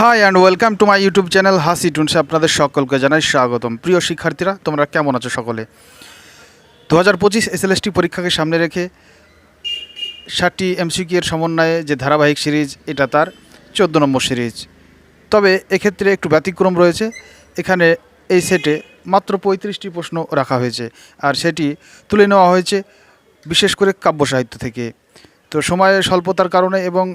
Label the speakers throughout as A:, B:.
A: Hi and welcome to my YouTube channel হাসি টুনসে আপনাদের সকলকে জানাই স্বাগতম। প্রিয় শিক্ষার্থীরা, তোমরা কেমন আছো সকলে? দু হাজার পঁচিশ এসএলএসটি পরীক্ষাকে সামনে রেখে ষাটটি এমসিকিউ এর সমন্বয়ে যে ধারাবাহিক সিরিজ, এটা তার চোদ্দ নম্বর সিরিজ। তবে এক্ষেত্রে একটু ব্যতিক্রম রয়েছে। এখানে এই সেটে মাত্র পঁয়ত্রিশটি প্রশ্ন রাখা হয়েছে। আর সেটি তুলে নেওয়া হয়েছে বিশেষ করে কাব্য সাহিত্য থেকে। তো সময়ের স্বল্পতার কারণে এবং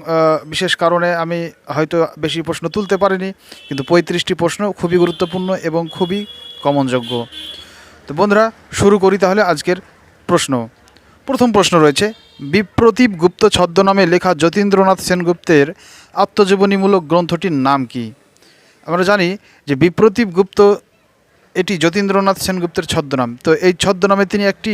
A: বিশেষ কারণে আমি হয়তো বেশি প্রশ্ন তুলতে পারিনি, কিন্তু পঁয়ত্রিশটি প্রশ্ন খুবই গুরুত্বপূর্ণ এবং খুবই কমনযোগ্য তো বন্ধুরা, শুরু করি তাহলে আজকের প্রশ্ন। প্রথম প্রশ্ন রয়েছে বিপ্রতীপ গুপ্ত ছদ্মনামে লেখা যতীন্দ্রনাথ সেনগুপ্তের আত্মজীবনীমূলক গ্রন্থটির নাম কি? আমরা জানি যে বিপ্রতীপ গুপ্ত, এটি যতীন্দ্রনাথ সেনগুপ্তের ছদ্মনাম। তো এই ছদ্মনামে তিনি একটি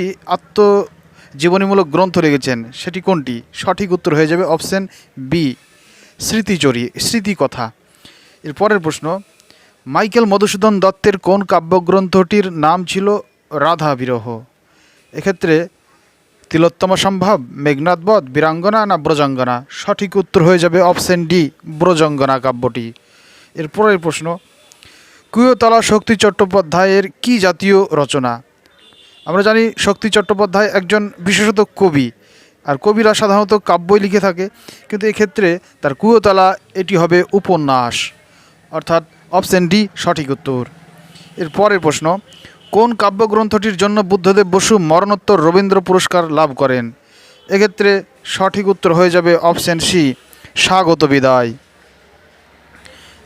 A: আত্মজীবনীমূলক গ্রন্থ লিখেছেন, সেটি কোনটি? সঠিক উত্তর হয়ে যাবে অপশন বি, স্মৃতিচরি, স্মৃতিকথা। এর পরের প্রশ্ন, মাইকেল মধুসূদন দত্তের কোন কাব্যগ্রন্থটির নাম ছিল রাধা বিরহ? এক্ষেত্রে, তিলোত্তম সম্ভব মেঘনাথবধ বীরাঙ্গনা না ব্রজাঙ্গনা? সঠিক উত্তর হয়ে যাবে অপশন ডি, ব্রজাঙ্গনা কাব্যটি। এর পরের প্রশ্ন, কুয়োতলা শক্তি চট্টোপাধ্যায়ের কি জাতীয় রচনা? আমরা জানি শক্তি চট্টোপাধ্যায় একজন বিশেষত কবি, আর কবিরা সাধারণত কাব্যই লিখে থাকে, কিন্তু এক্ষেত্রে তার কুয়োতলা, এটি হবে উপন্যাস, অর্থাৎ অপশন ডি, সঠিক উত্তর। এর পরের প্রশ্ন, কোন কাব্যগ্রন্থটির জন্য বুদ্ধদেব বসু মরণোত্তর রবীন্দ্র পুরস্কার লাভ করেন? এক্ষেত্রে সঠিক উত্তর হয়ে যাবে অপশন সি, স্বাগত বিদায়।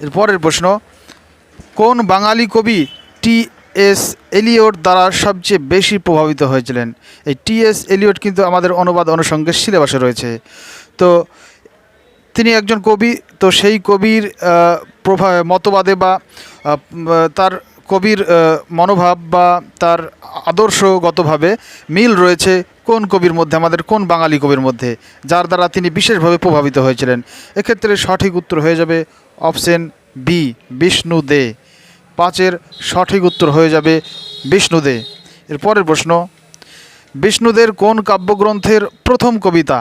A: এর পরের প্রশ্ন, কোন বাঙালি কবি টি এস এলিয়ট দ্বারা সবচেয়ে বেশি প্রভাবিত হয়েছিলেন। এই টি এস এলিয়ট কিন্তু আমাদের অনুবাদ অনুষঙ্গের সিলেবাসে রয়েছে। তো তিনি একজন কবি, তো সেই কবির প্রভা মতবাদে বা তার কবির মনোভাব বা তার আদর্শগতভাবে মিল রয়েছে কোন কবির মধ্যে, আমাদের কোন বাঙালি কবির মধ্যে, যার দ্বারা তিনি বিশেষভাবে প্রভাবিত হয়েছিলেন। এক্ষেত্রে সঠিক উত্তর হয়ে যাবে অপশন বি, বিষ্ণু দে। পাঁচের সঠিক উত্তর হয়ে যাবে বিষ্ণু দে এর পরের প্রশ্ন, বিষ্ণুদের কোন কাব্যগ্রন্থের প্রথম কবিতা?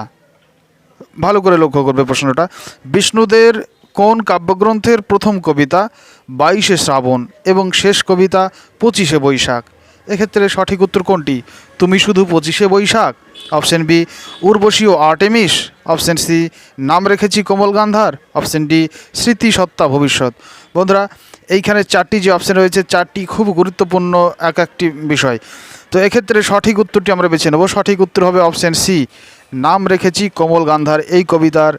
A: ভালো করে লক্ষ্য করবে প্রশ্নটা। বিষ্ণুদের কোন কাব্যগ্রন্থের প্রথম কবিতা? বাইশে শ্রাবণ এবং শেষ কবিতা পঁচিশে বৈশাখ। এক্ষেত্রে সঠিক উত্তর কোনটি? তুমি শুধু পঁচিশে বৈশাখ? অপশন বি, উর্বশী ও আর্টেমিস অপশন সি, নাম রেখেছি কোমল গান্ধার। অপশন ডি স্মৃতি সত্তা ভবিষ্যৎ। বন্ধুরা এইখানে চারটি যে অপশান রয়েছে, চারটি খুব গুরুত্বপূর্ণ এক একটি বিষয়। তো এক্ষেত্রে সঠিক উত্তরটি আমরা বেছে নেব। সঠিক উত্তর হবে অপশন সি নাম রেখেছি কোমল গান্ধার। এই কবিতার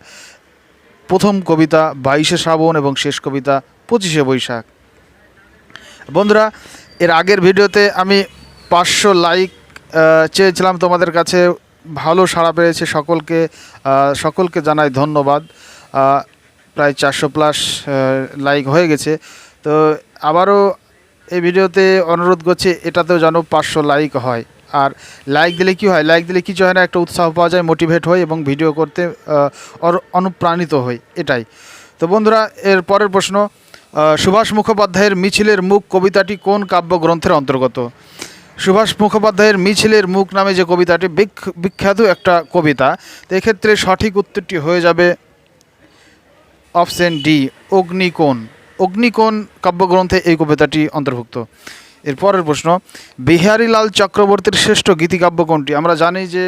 A: প্রথম কবিতা বাইশে শ্রাবণ এবং শেষ কবিতা পঁচিশে বৈশাখ। বন্ধুরা, এর আগের ভিডিওতে আমি পাঁচশো লাইক চেয়েছিলাম তোমাদের কাছে। ভালো সাড়া পেয়েছে সকলকে সকলকে জানাই ধন্যবাদ। প্রায় চারশো প্লাস লাইক হয়ে গেছে। তো আবারও এই ভিডিওতে অনুরোধ করছি, এটাতেও যেন পাঁচশো লাইক হয়। আর লাইক দিলে কি হয়? লাইক দিলে কিছু হয় না, একটা উৎসাহ পাওয়া যায় মোটিভেট হয় এবং ভিডিও করতে অনুপ্রাণিত হই। এটাই। তো বন্ধুরা, এর পরের প্রশ্ন সুভাষ মুখোপাধ্যায়ের মিছিলের মুখ কবিতাটি কোন কাব্যগ্রন্থের অন্তর্গত? সুভাষ মুখোপাধ্যায়ের মিছিলের মুখ নামে যে কবিতাটি বিখ- বিখ্যাত একটা কবিতা, তো এক্ষেত্রে সঠিক উত্তরটি হয়ে যাবে অপশন ডি, অগ্নিকোণ। অগ্নিকোণ কাব্যগ্রন্থে এই কবিতাটি অন্তর্ভুক্ত। এর পরের প্রশ্ন, বিহারীলাল চক্রবর্তীর শ্রেষ্ঠ গীতিকাব্য কোনটি? আমরা জানি যে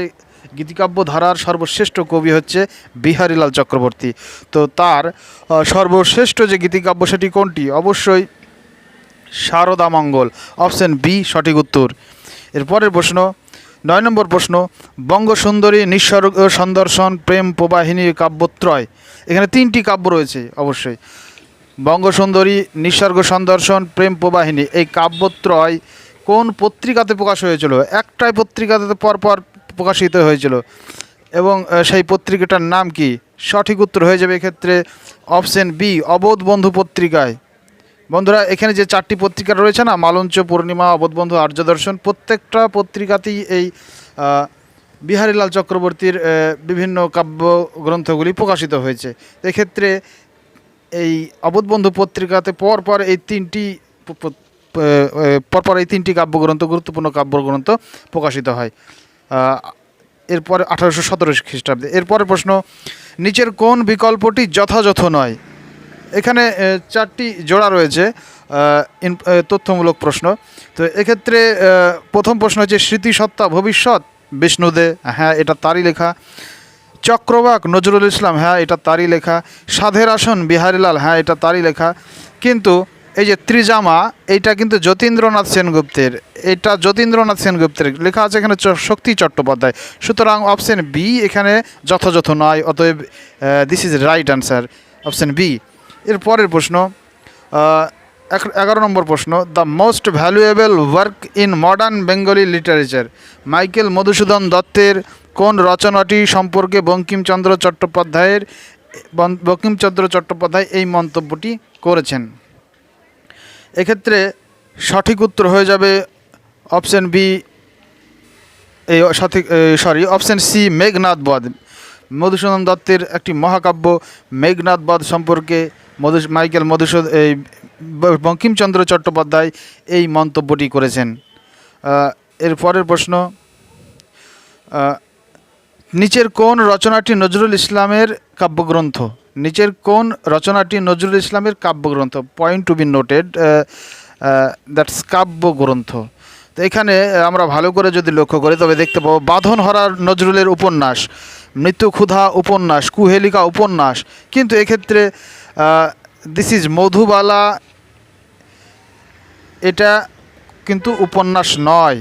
A: গীতিকাব্য ধারার সর্বশ্রেষ্ঠ কবি হচ্ছে বিহারীলাল চক্রবর্তী। তো তার সর্বশ্রেষ্ঠ যে গীতিকাব্য সেটি কোনটি? অবশ্যই শারদা মঙ্গল, অপশন বি, সঠিক উত্তর। এরপরের প্রশ্ন, নয় নম্বর প্রশ্ন, বঙ্গসুন্দরী নিঃসর্গ সন্দর্শন প্রেম প্রবাহিনী কাব্যত্রয়। এখানে তিনটি কাব্য রয়েছে অবশ্যই। বঙ্গসুন্দরী নিঃস্বর্গ সন্দর্শন, প্রেম প্রবাহিনী, এই কাব্যত্রয় কোন পত্রিকাতে প্রকাশ হয়েছিল? একটাই পত্রিকাতে পরপর প্রকাশিত হয়েছিল। এবং সেই পত্রিকাটার নাম কি? সঠিক উত্তর হয়ে যাবে এক্ষেত্রে অপশন বি, অবোধ বন্ধু পত্রিকায়। বন্ধুরা, এখানে যে চারটি পত্রিকা রয়েছে না, মালঞ্চ, পূর্ণিমা অবোধবন্ধু আর্য দর্শন প্রত্যেকটা পত্রিকাতেই এই বিহারীলাল চক্রবর্তীর বিভিন্ন কাব্য গ্রন্থগুলি প্রকাশিত হয়েছে। এক্ষেত্রে এই অবোধবন্ধু পত্রিকাতে পরপর এই তিনটি পরপর এই তিনটি কাব্যগ্রন্থ, গুরুত্বপূর্ণ কাব্যগ্রন্থ প্রকাশিত হয়। এরপরে আঠারোশো সতেরো খ্রিস্টাব্দে। এরপরে প্রশ্ন, নিচের কোন বিকল্পটি যথাযথ নয়? এখানে চারটি জোড়া রয়েছে তথ্যমূলক প্রশ্ন। তো এক্ষেত্রে প্রথম প্রশ্ন হচ্ছে স্মৃতিসত্তা ভবিষ্যৎ? বিষ্ণুদে হ্যাঁ এটা তারই লেখা। চক্রবাক নজরুল ইসলাম হ্যাঁ এটা তারই লেখা। সাধের আসন, বিহারীলাল হ্যাঁ এটা তারই লেখা। কিন্তু এই যে ত্রিজামা, এইটা কিন্তু যতীন্দ্রনাথ সেনগুপ্তের, এটা যতীন্দ্রনাথ সেনগুপ্তের লেখা আছে এখানে শক্তি চট্টোপাধ্যায়। সুতরাং অপশন বি এখানে যথাযথ নয়, অতএব this is right answer option B এর পরের প্রশ্ন এগারো নম্বর প্রশ্ন the most valuable work in modern Bengali literature Michael Madhusudan দত্তের কোন রচনাটি সম্পর্কে বঙ্কিমচন্দ্র চট্টোপাধ্যায়ের বঙ্কিমচন্দ্র চট্টোপাধ্যায় এই মন্তব্যটি করেছেন? এক্ষেত্রে সঠিক উত্তর হয়ে যাবে অপশন বি, এই সঠিক সরি, অপশন সি মেঘনাথ বধ। মধুসূদন দত্তের একটি মহাকাব্য মেঘনাথ বধ সম্পর্কে মধু, মাইকেল মধুসূদ, এই বঙ্কিমচন্দ্র চট্টোপাধ্যায় এই মন্তব্যটি করেছেন। এর পরের প্রশ্ন নিচের কোন রচনাটি নজরুল ইসলামের কাব্যগ্রন্থ। নিচের কোন রচনাটি নজরুল ইসলামের কাব্যগ্রন্থ। Point to be noted that's কাব্যগ্রন্থ। তো এখানে আমরা ভালো করে যদি লক্ষ্য করি, তবে দেখতে পাবো, বাঁধন হরার নজরুলের উপন্যাস, মৃত্যু ক্ষুধা উপন্যাস, কুহেলিকা উপন্যাস। কিন্তু এক্ষেত্রে দিস ইজ মধুবালা, এটা কিন্তু উপন্যাস নয়।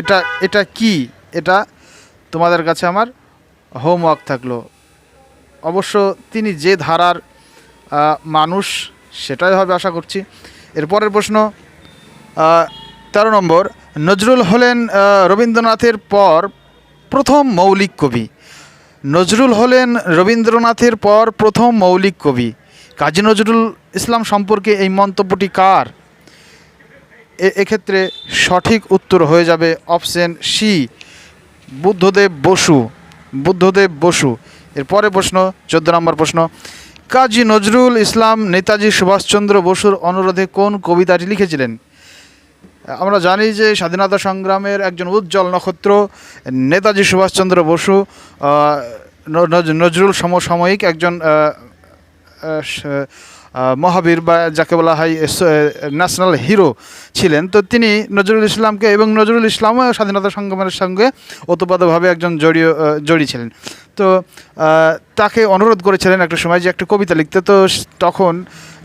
A: এটা এটা কি? এটা তোমাদের কাছে আমার হোমওয়ার্ক থাকল। অবশ্য তিনি যে ধারার মানুষ, সেটাই হবে আশা করছি। এরপরের প্রশ্ন তেরো নম্বর, নজরুল হলেন রবীন্দ্রনাথের পর প্রথম মৌলিক কবি। নজরুল হলেন রবীন্দ্রনাথের পর প্রথম মৌলিক কবি। কাজী নজরুল ইসলাম সম্পর্কে এই মন্তব্যটি কার? এক্ষেত্রে সঠিক উত্তর হয়ে যাবে অপশন সি। বুদ্ধদেব বসু বুদ্ধদেব বসু। এরপরে প্রশ্ন, চোদ্দ নম্বর প্রশ্ন, কাজী নজরুল ইসলাম নেতাজি সুভাষচন্দ্র বসুর অনুরোধে কোন কবিতাটি লিখেছিলেন? আমরা জানি যে স্বাধীনতা সংগ্রামের একজন উজ্জ্বল নক্ষত্র, নেতাজি সুভাষচন্দ্র বসু নজ- নজরুল সমসাময়িক একজন মহাবীর বা যাকে বলা হয় ন্যাশনাল হিরো ছিলেন। তো তিনি নজরুল ইসলামকে এবং নজরুল ইসলামও স্বাধীনতা সংগ্রামের সঙ্গে ওতপ্রোতভাবে একজন জড়িয়ে জড়িয়ে ছিলেন। তো তাকে অনুরোধ করেছিলেন একটা সময় যে একটা কবিতা লিখতে। তো তখন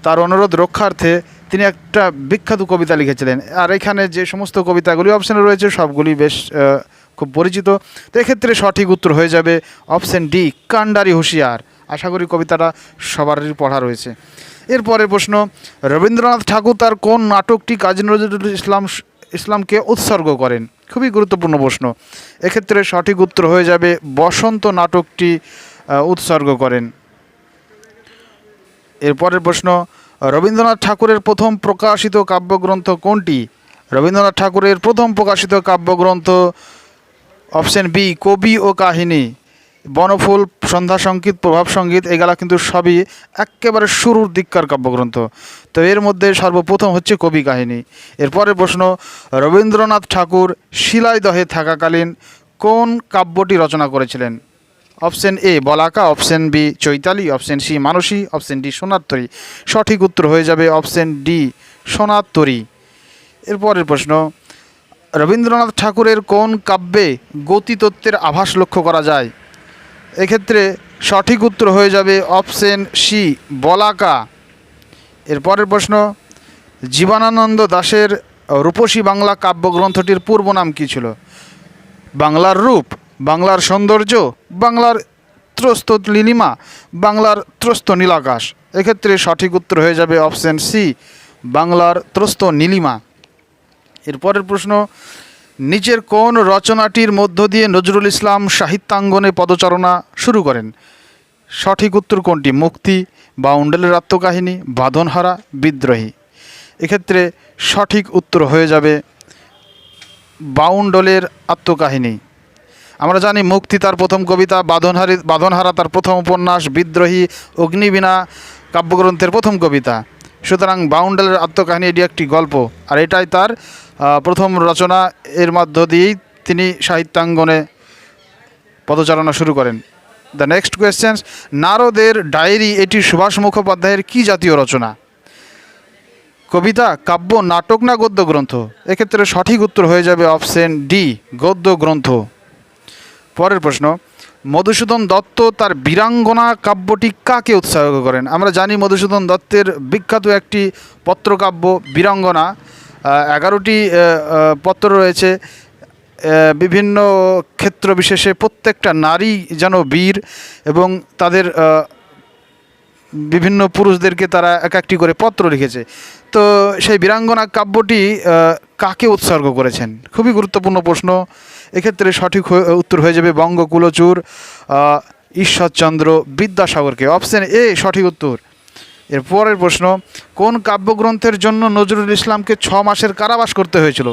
A: তার অনুরোধ রক্ষার্থে তিনি একটা বিখ্যাত কবিতা লিখেছিলেন। আর এখানে যে সমস্ত কবিতাগুলি অপশানে রয়েছে, সবগুলি বেশ খুব পরিচিত। তো এক্ষেত্রে সঠিক উত্তর হয়ে যাবে অপশন ডি কান্ডারি হুঁশিয়ার। আশা করি কবিতাটা সবারই পড়া রয়েছে। এরপরের প্রশ্ন, রবীন্দ্রনাথ ঠাকুর তার কোন নাটকটি কাজী নজরুল ইসলাম ইসলামকে উৎসর্গ করেন? খুবই গুরুত্বপূর্ণ প্রশ্ন। এক্ষেত্রে সঠিক উত্তর হয়ে যাবে, বসন্ত নাটকটি উৎসর্গ করেন। এরপরের প্রশ্ন, রবীন্দ্রনাথ ঠাকুরের প্রথম প্রকাশিত কাব্যগ্রন্থ কোনটি? রবীন্দ্রনাথ ঠাকুরের প্রথম প্রকাশিত কাব্যগ্রন্থ অপশন বি, কবি ও কাহিনী। বনফুল, সন্ধ্যা সংগীত প্রভাব সংগীত এগুলা কিন্তু সবই একেবারে শুরুর দিককার কাব্যগ্রন্থ। তো এর মধ্যে সর্বপ্রথম হচ্ছে কবি কাহিনী। এরপরের প্রশ্ন, রবীন্দ্রনাথ ঠাকুর শিলাইদহে থাকাকালীন কোন কাব্যটি রচনা করেছিলেন? Option A, Balaka, option B, Chaitali, option C, Manasi, option D Sonar Tari সঠিক উত্তর হয়ে যাবে অপশন ডি সোনাত্তরী এরপরের প্রশ্ন, রবীন্দ্রনাথ ঠাকুরের কোন কাব্যে গতিতত্ত্বের আভাস লক্ষ্য করা যায়? এক্ষেত্রে সঠিক উত্তর হয়ে যাবে অপশন সি, বলাকা। এরপরের প্রশ্ন, জীবনানন্দ দাশের রূপসী বাংলা কাব্যগ্রন্থটির পূর্ব নাম কী ছিল? বাংলার রূপ, বাংলার সৌন্দর্য, বাংলার ত্রস্ত নীলিমা বাংলার ত্রস্ত নীলাকাশ। এক্ষেত্রে সঠিক উত্তর হয়ে যাবে অপশন সি, বাংলার ত্রস্ত নীলিমা। এরপরের প্রশ্ন নিচের কোন রচনাটির মধ্য দিয়ে নজরুল ইসলাম সাহিত্যাঙ্গনে পদচারণা শুরু করেন। সঠিক উত্তর কোনটি? মুক্তি, বাউন্ডেলের আত্মকাহিনী, বাঁধনহারা, বিদ্রোহী। এক্ষেত্রে সঠিক উত্তর হয়ে যাবে বাউন্ডলের আত্মকাহিনী। আমরা জানি মুক্তি তার প্রথম কবিতা, বাঁধনহারি বাঁধনহারা তার প্রথম উপন্যাস, বিদ্রোহী, অগ্নিবীণা কাব্যগ্রন্থের প্রথম কবিতা। সুতরাং বাউন্ডলের আত্মকাহিনী এটি একটি গল্প, আর এটাই তার প্রথম রচনা। এর মধ্য দিয়েই তিনি সাহিত্যাঙ্গনে পদচারণা শুরু করেন। দ্য নেক্সট কোয়েশ্চেন নারদের ডায়েরি, এটি সুভাষ মুখোপাধ্যায়ের কি জাতীয় রচনা? কবিতা, কাব্য, নাটক না গদ্য গ্রন্থ? এক্ষেত্রে সঠিক উত্তর হয়ে যাবে অপশন ডি, গদ্য গ্রন্থ। পরের প্রশ্ন মধুসূদন দত্ত তার বীরাঙ্গনা কাব্যটি কাকে উৎসর্গ করেন? আমরা জানি মধুসূদন দত্তের বিখ্যাত একটি পত্রকাব্য বীরাঙ্গনা। এগারোটি পত্র রয়েছে। বিভিন্ন ক্ষেত্র বিশেষে প্রত্যেকটা নারী যেন বীর এবং তাদের বিভিন্ন পুরুষদেরকে তারা এক একটি করে পত্র লিখেছে। তো সেই বীরাঙ্গনা কাব্যটি কাকে উৎসর্গ করেছেন? খুবই গুরুত্বপূর্ণ প্রশ্ন। এক্ষেত্রে সঠিক উত্তর হয়ে যাবে বঙ্গকুলচুর ঈশ্বরচন্দ্র বিদ্যাসাগরকে। অপশান এ সঠিক উত্তর। এর পরের প্রশ্ন, কোন কাব্যগ্রন্থের জন্য নজরুল ইসলামকে ছ মাসের কারাবাস করতে হয়েছিল?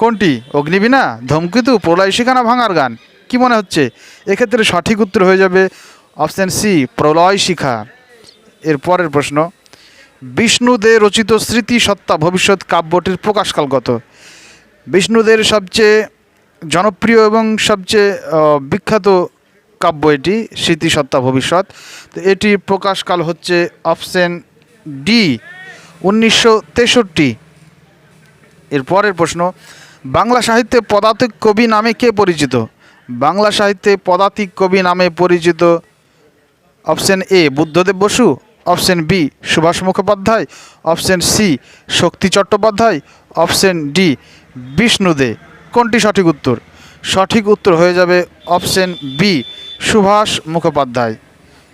A: কোনটি? অগ্নিবীণা, ধমকিতু, প্রলয় শিখানা, ভাঙার গান? কি মনে হচ্ছে? এক্ষেত্রে সঠিক উত্তর হয়ে যাবে অপশান সি প্রলয় শিখা। এর পরের প্রশ্ন, বিষ্ণুদের রচিত স্মৃতি সত্তা ভবিষ্যৎ কাব্যটির প্রকাশকাল কত? বিষ্ণুদের সবচেয়ে জনপ্রিয় এবং সবচেয়ে বিখ্যাত কাব্য এটি, স্মৃতিসত্তা ভবিষ্যৎ। তো এটি প্রকাশকাল হচ্ছে অপশন ডি, উনিশশো তেষট্টি। এর পরের প্রশ্ন, বাংলা সাহিত্যে পদাতিক কবি নামে কে পরিচিত? বাংলা সাহিত্যে পদাতিক কবি নামে পরিচিত option A, Buddhadeb Basu, option B, Subhash Mukhopadhyay, option C, Shakti Chattopadhyay, option D Bishnu Dey কোনটি সঠিক উত্তর? সঠিক উত্তর হয়ে যাবে অপশন বি, সুভাষ মুখোপাধ্যায়।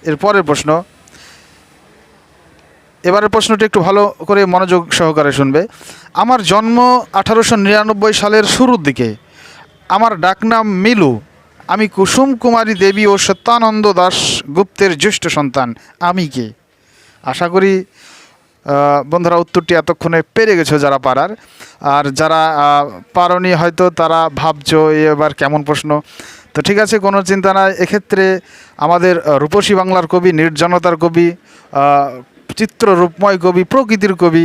A: এর পরের প্রশ্ন। এবারের প্রশ্নটি একটু ভালো করে মনোযোগ সহকারে শুনবে। আমার জন্ম আঠারোশো নিরানব্বই সালের শুরুর দিকে। আমার ডাকনাম মিলু। আমি কুসুম কুমারী দেবী ও সত্যানন্দ দাস গুপ্তের জ্যেষ্ঠ সন্তান। আমি কে? আশা করি বন্ধুরা উত্তরটি এতক্ষণে পেরে গেছো যারা পারার। আর যারা পারোনি হয়তো তারা ভাবছ এবার কেমন প্রশ্ন? তো ঠিক আছে কোনো চিন্তা নাই। এক্ষেত্রে আমাদের রূপসী বাংলার কবি নির্জনতার কবি চিত্র রূপময় কবি প্রকৃতির কবি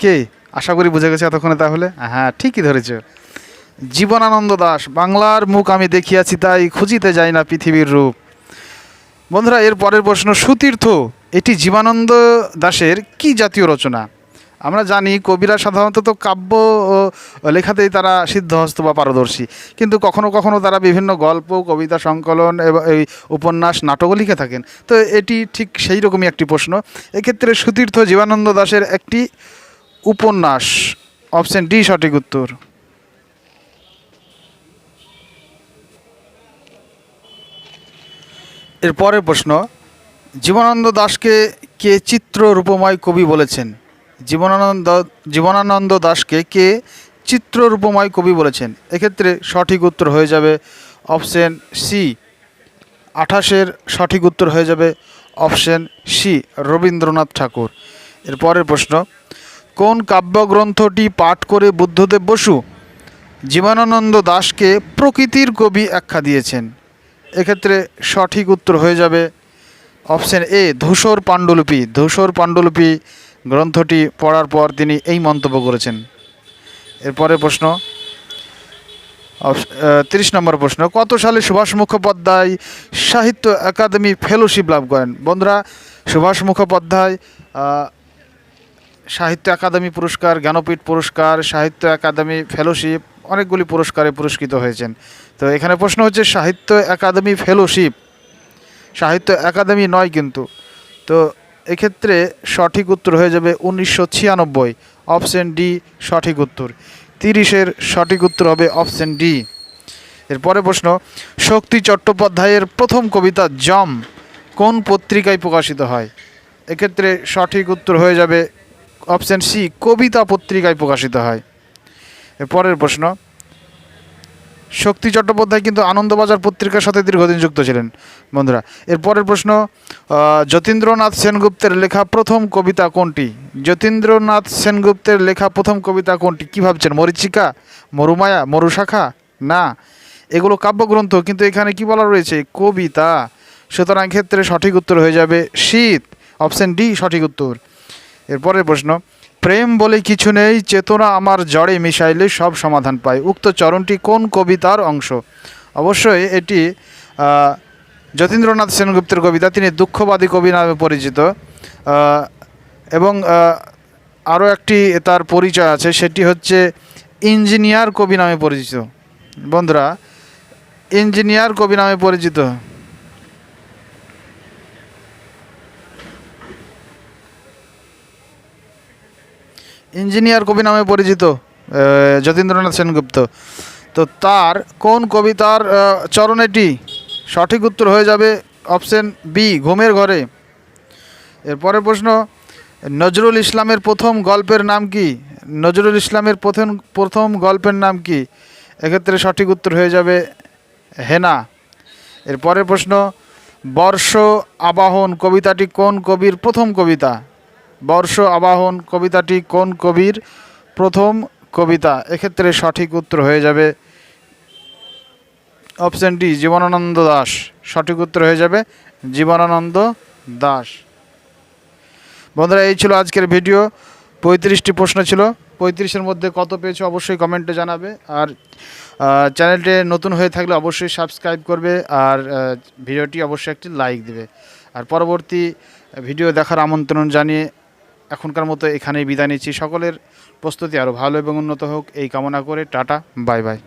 A: কে? আশা করি বুঝে গেছে এতক্ষণে তাহলে? হ্যাঁ ঠিকই ধরেছ। জীবনানন্দ দাস বাংলার মুখ আমি দেখিয়াছি তাই খুঁজিতে যাই না পৃথিবীর রূপ। বন্ধুরা এর পরের প্রশ্ন সুতীর্থ এটি জীবানন্দ দাশের কি জাতীয় রচনা? আমরা জানি কবিরা সাধারণত তো কাব্য লেখাতেই তারা সিদ্ধহস্ত বা পারদর্শী। কিন্তু কখনো কখনো তারা বিভিন্ন গল্প, কবিতা সংকলন এবং, এই উপন্যাস, নাটকও লিখে থাকেন। তো এটি ঠিক সেই রকমই একটি প্রশ্ন। এক্ষেত্রে সুতীর্থ জীবানন্দ দাশের একটি উপন্যাস, অপশন ডি, সঠিক উত্তর। এর পরের প্রশ্ন জীবনানন্দ দাশকে কে চিত্র রূপময় কবি বলেছেন? জীবনানন্দ জীবনানন্দ দাশকে কে চিত্র রূপময় কবি বলেছেন? এক্ষেত্রে সঠিক উত্তর হয়ে যাবে অপশন সি। আঠাশের সঠিক উত্তর হয়ে যাবে অপশন সি, রবীন্দ্রনাথ ঠাকুর। এর পরের প্রশ্ন, কোন কাব্যগ্রন্থটি পাঠ করে বুদ্ধদেব বসু? জীবনানন্দ দাশকে প্রকৃতির কবি আখ্যা দিয়েছেন। এক্ষেত্রে সঠিক উত্তর হয়ে যাবে অপশন এ, ধূসর পাণ্ডুলিপি। ধূসর পাণ্ডুলিপি গ্রন্থটি পড়ার পর তিনি এই মন্তব্য করেছেন। এরপরে প্রশ্ন তিরিশ নম্বর প্রশ্ন, কত সালে সুভাষ মুখোপাধ্যায় সাহিত্য একাডেমি ফেলোশিপ লাভ করেন? বন্ধুরা, সুভাষ মুখোপাধ্যায় সাহিত্য একাডেমি পুরস্কার, জ্ঞানপীঠ পুরস্কার, সাহিত্য একাডেমি ফেলোশিপ, অনেকগুলি পুরস্কারে পুরস্কৃত হয়েছেন। তো এখানে প্রশ্ন হচ্ছে, সাহিত্য একাডেমি ফেলোশিপ সাহিত্য একাডেমি নয় কিন্তু। তো এক্ষেত্রে সঠিক উত্তর হয়ে যাবে উনিশশো ছিয়ানব্বই, অপশন ডি, সঠিক উত্তর। তিরিশের সঠিক উত্তর হবে অপশন ডি। এরপরে প্রশ্ন, শক্তি চট্টোপাধ্যায়ের প্রথম কবিতা জম কোন পত্রিকায় প্রকাশিত হয়? এক্ষেত্রে সঠিক উত্তর হয়ে যাবে অপশন সি, কবিতা পত্রিকায় প্রকাশিত হয়। এরপরের প্রশ্ন শক্তি চট্টোপাধ্যায় কিন্তু আনন্দবাজার পত্রিকার সাথে দীর্ঘদিন যুক্ত ছিলেন, বন্ধুরা। এরপরের প্রশ্ন যতীন্দ্রনাথ সেনগুপ্তের লেখা প্রথম কবিতা কোনটি? যতীন্দ্রনাথ সেনগুপ্তের লেখা প্রথম কবিতা কোনটি? কী ভাবছেন, মরিচিকা, মরুমায়া, মরুশাখা? না, এগুলো কাব্যগ্রন্থ, কিন্তু এখানে কি বলা রয়েছে? কবিতা। সুতরাং ক্ষেত্রে সঠিক উত্তর হয়ে যাবে শীত, অপশন ডি, সঠিক উত্তর। এরপরের প্রশ্ন প্রেম বলে কিছু নেই, চেতনা আমার জড়ে মিশাইলে সব সমাধান পায় উক্ত চরণটি কোন কবিতার অংশ? অবশ্যই এটি যতীন্দ্রনাথ সেনগুপ্তের কবিতা। তিনি দুঃখবাদী কবি নামে পরিচিত। এবং আরও একটি তার পরিচয় আছে, সেটি হচ্ছে ইঞ্জিনিয়ার কবি নামে পরিচিত। বন্ধুরা, ইঞ্জিনিয়ার কবি নামে পরিচিত। ইঞ্জিনিয়ার কবি নামে পরিচিত যতীন্দ্রনাথ সেনগুপ্ত। তো তার কোন কবিতার চরণেটি সঠিক উত্তর হয়ে যাবে? অপশন বি ঘুমের ঘরে। এরপরের প্রশ্ন, নজরুল ইসলামের প্রথম গল্পের নাম কি? নজরুল ইসলামের প্রথম প্রথম গল্পের নাম কি? এক্ষেত্রে সঠিক উত্তর হয়ে যাবে হেনা। এরপরের প্রশ্ন, বর্ষ আবাহন কবিতাটি কোন কবির প্রথম কবিতা? বর্ষ আবাহন কবিতাটি কোন কবির প্রথম কবিতা? এক্ষেত্রে সঠিক উত্তর হয়ে যাবে। Option D Jibanananda Das. সঠিক উত্তর হয়ে যাবে, জীবনানন্দ দাস। বন্ধুরা, এই ছিল আজকের ভিডিও। পঁয়ত্রিশটি প্রশ্ন ছিল। পঁয়ত্রিশের মধ্যে কত পেয়েছ অবশ্যই কমেন্টে জানাবে। আর চ্যানেলটি নতুন হয়ে থাকলে অবশ্যই সাবস্ক্রাইব করবে। আর ভিডিওটি অবশ্যই একটি লাইক দেবে। আর পরবর্তী ভিডিও দেখার আমন্ত্রণ জানিয়ে এখনকার মতো এখানেই বিদায় নিচ্ছি। সকলের প্রস্তুতি আরও ভালো এবং উন্নত হোক। এই কামনা করে টাটা, বাই বাই।